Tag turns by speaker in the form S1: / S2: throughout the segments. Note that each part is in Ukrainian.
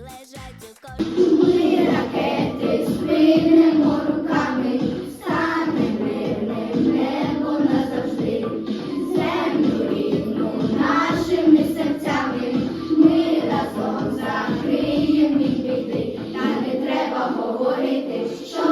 S1: лежать. Ми ракети спинемо руками, стане мирним небо назавжди. Землю рідну нашими серцями. Ми разом закриємо від. Та не треба говорити, що.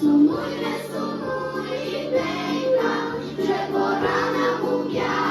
S1: Сумуй, не сумуй, день нам вже пора нам уб'я.